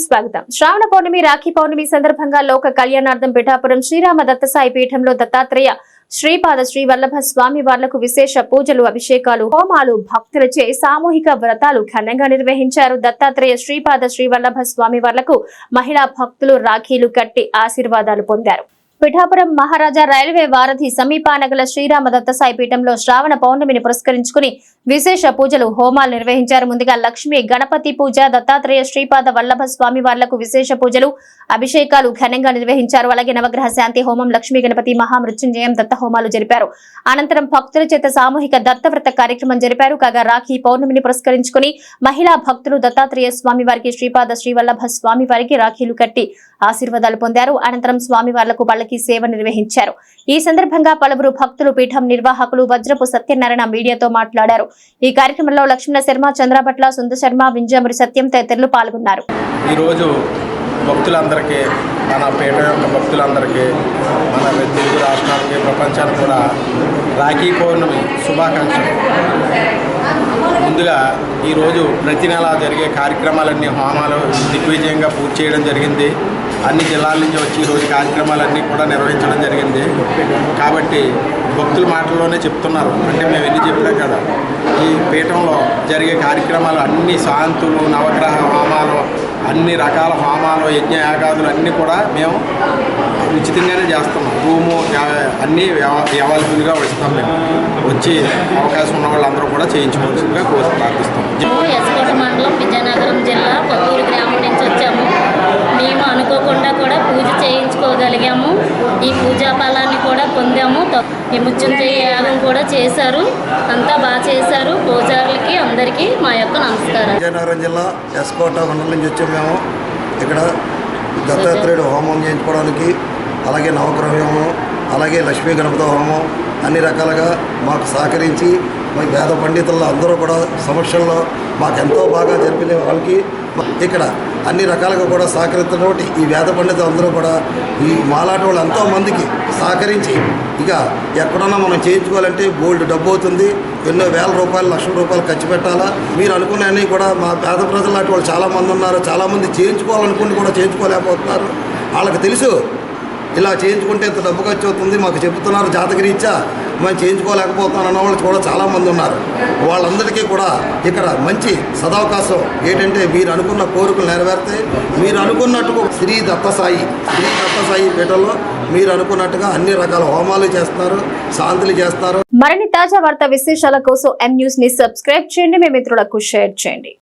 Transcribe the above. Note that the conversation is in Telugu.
స్వాగతం. శ్రావణ పౌర్ణమి రాఖీ పౌర్ణమి సందర్భంగా లోక కళ్యాణార్థం పిఠాపురం శ్రీరామ దత్తసాయి పీఠంలో దత్తాత్రేయ శ్రీపాద శ్రీ వల్లభ స్వామి వార్లకు విశేష పూజలు అభిషేకాలు హోమాలు భక్తులచే సామూహిక వ్రతాలు ఘనంగా నిర్వహించారు దత్తాత్రేయ శ్రీపాద శ్రీ వల్లభ స్వామి వార్లకు మహిళా భక్తులు రాఖీలు కట్టి ఆశీర్వాదాలు పొందారు. పిఠాపురం మహారాజా రైల్వే వారధి సమీపానగల శ్రీరామ దత్తసాయి పీఠంలో శ్రావణ పౌర్ణమిని పురస్కరించుకుని విశేష పూజలు హోమాలు నిర్వహించారు. ముందుగా లక్ష్మి గణపతి పూజ దత్తాత్రేయ శ్రీపాద వల్లభ స్వామి వార్లకు విశేష పూజలు అభిషేకాలు ఘనంగా నిర్వహించారు. అలాగే నవగ్రహ శాంతి హోమం లక్ష్మీ గణపతి మహామృత్యుంజయం దత్త హోమాలు జరిపారు. అనంతరం భక్తుల చేత సామూహిక దత్తవ్రత కార్యక్రమం జరిపారు. కాగా రాఖీ పౌర్ణమిని పురస్కరించుకుని మహిళా భక్తులు దత్తాత్రేయ స్వామి వారికి శ్రీపాద శ్రీవల్లభ స్వామి వారికి రాఖీలు కట్టి ఆశీర్వాదాలు పొందారు. అనంతరం స్వామి వార్లకు పల్లకి సేవ నిర్వహించారు. ఈ సందర్భంగా పలువురు భక్తులు పీఠం నిర్వాహకులు వజ్రపు సత్యనారాయణ మీడియాతో మాట్లాడారు. ఈ కార్యక్రమంలో లక్ష్మణ శర్మ చంద్రభట్ల సుందర శర్మ వింజమూరి సత్యం తదితరులు పాల్గొన్నారు. ఈరోజు భక్తులందరికీ మన పేట యొక్క భక్తులందరికీ మన తెలుగు రాష్ట్రానికి ప్రపంచానికి కూడా రాఖీ పౌర్ణమి శుభాకాంక్షలు. ముందుగా ఈరోజు ప్రతి నెల జరిగే కార్యక్రమాలన్నీ హోమాలు దిగ్విజయంగా పూర్తి చేయడం జరిగింది. అన్ని జిల్లాల నుంచి వచ్చి ఈరోజు కార్యక్రమాలన్నీ కూడా నిర్వహించడం జరిగింది. కాబట్టి భక్తుల మాటల్లోనే చెప్తున్నారు. అంటే మేము ఎన్ని చెప్పినా కదా ఈ పీఠంలో జరిగే కార్యక్రమాలు అన్ని శాంతులు నవగ్రహ అన్ని రకాల హోమాలు యజ్ఞ యాగాదులు అన్నీ కూడా మేము ఉచితంగానే చేస్తున్నాం. రూము అన్నీ అవైలబుల్గా ఇస్తాం మేము. వచ్చి అవకాశం ఉన్న వాళ్ళందరూ కూడా చేయించుకోవాల్సిందిగా కోరి ప్రార్థిస్తాం మండలం విజయనగరం జిల్లా కొత్తూరు గ్రామం నుంచి వచ్చాము మేము అనుకోకుండా కూడా పూజ చేయించుకోగలిగాము ఈ పూజా ఫలాన్ని కూడా పొందాము త- మృత్యుంజయ యాగం కూడా చేశారు. అంతా బాగా చేశారు. పూజారులకి అందరికీ మా యొక్క నమస్కారం విజయనగరం జిల్లా ఎస్కోట మండలం నుంచి వచ్చాము మేము. ఇక్కడ దత్తాత్రేయుడు హోమం చేయించుకోవడానికి అలాగే నవగ్రహ హోమం అలాగే లక్ష్మీ గణపతి హోమం అన్ని రకాలుగా మాకు సహకరించి వేద పండితుల్లో అందరూ కూడా సమక్షంలో మాకెంతో బాగా జరిపిన వాళ్ళకి ఇక్కడ అన్ని రకాలుగా కూడా సహకరించినటువంటి ఈ వేద పండితులు అందరూ కూడా ఈ మాలాట వాళ్ళు ఎంతో మందికి సహకరించి ఇక ఎక్కడన్నా మనం చేయించుకోవాలంటే బోల్డ్ డబ్బు అవుతుంది. ఎన్నో వేల రూపాయలు లక్షల రూపాయలు ఖర్చు పెట్టాలా? మీరు అనుకునే కూడా మా పేద ప్రజలు లాంటి వాళ్ళు చాలామంది ఉన్నారు. చాలామంది చేయించుకోవాలనుకుని కూడా చేయించుకోలేకపోతున్నారు. వాళ్ళకి తెలుసు ఇలా చేయించుకుంటే ఇంత డబ్బు ఖర్చు అవుతుంది మాకు చెబుతున్నారు జాతకరీత్యా. మనం చేయించుకోలేకపోతున్నాం అన్న వాళ్ళు కూడా చాలామంది ఉన్నారు. వాళ్ళందరికీ కూడా ఇక్కడ మంచి సదవకాశం ఏంటంటే మీరు అనుకున్న కోరికలు నెరవేరితే మీరు అనుకున్నట్టుగా శ్రీ దత్తసాయి శ్రీ దత్తసాయి పీఠంలో మీరు అనుకున్నట్టుగా అన్ని రకాల హోమాలు చేస్తారు శాంతులు చేస్తారు. మరిన్ని తాజా వార్త విశేషాల కోసం ఎం న్యూస్ని సబ్స్క్రైబ్ చేయండి. మీ మిత్రులకు షేర్ చేయండి.